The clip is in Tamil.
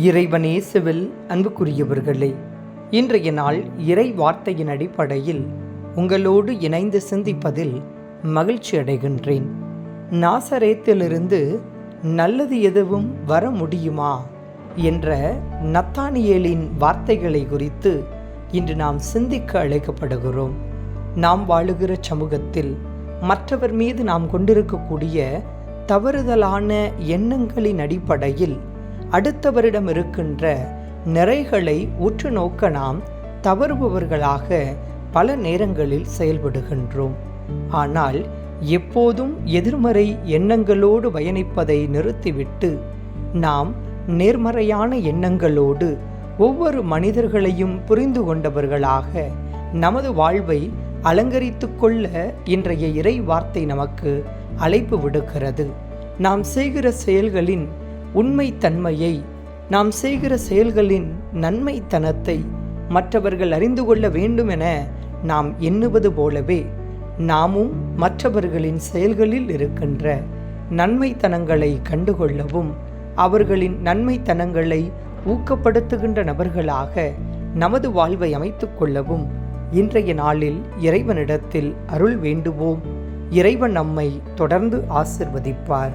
இறைவனேசுவில் அன்புக்குரியவர்களே இன்றைய நாள் இறை வார்த்தையின் அடிப்படையில் உங்களோடு இணைந்து சிந்திப்பதில் மகிழ்ச்சி அடைகின்றேன். நாசரேத்திலிருந்து நல்லது எதுவும் வர முடியுமா என்ற நத்தானியலின் வார்த்தைகளை குறித்து இன்று நாம் சிந்திக்க அழைக்கப்படுகிறோம். நாம் வாழுகிற சமூகத்தில் மற்றவர் மீது நாம் கொண்டிருக்கக்கூடிய தவறுதலான எண்ணங்களின் அடிப்படையில் அடுத்தவரிடம் இருக்கின்ற நிறைகளை உற்று நோக்க நாம் தவறுபவர்களாக பல நேரங்களில் செயல்படுகின்றோம். ஆனால் எப்போதும் எதிர்மறை எண்ணங்களோடு பயணிப்பதை நிறுத்திவிட்டு நாம் நேர்மறையான எண்ணங்களோடு ஒவ்வொரு மனிதர்களையும் புரிந்து கொண்டவர்களாக நமது வாழ்வை அலங்கரித்து கொள்ள இன்றைய இறை வார்த்தை நமக்கு அழைப்பு விடுக்கிறது. நாம் செய்கிற செயல்களின் உண்மைத்தன்மையை நாம் செய்கிற செயல்களின் நன்மைத்தனத்தை மற்றவர்கள் அறிந்து கொள்ள வேண்டும் என நாம் எண்ணுவது போலவே நாமும் மற்றவர்களின் செயல்களில் இருக்கின்ற நன்மைத்தனங்களை கண்டுகொள்ளவும் அவர்களின் நன்மைத்தனங்களை ஊக்கப்படுத்துகின்ற நபர்களாக நமது வாழ்வை அமைத்துக் கொள்ளவும் இன்றைய நாளில் இறைவனிடத்தில் அருள் வேண்டுவோம். இறைவன் நம்மை தொடர்ந்து ஆசிர்வதிப்பார்.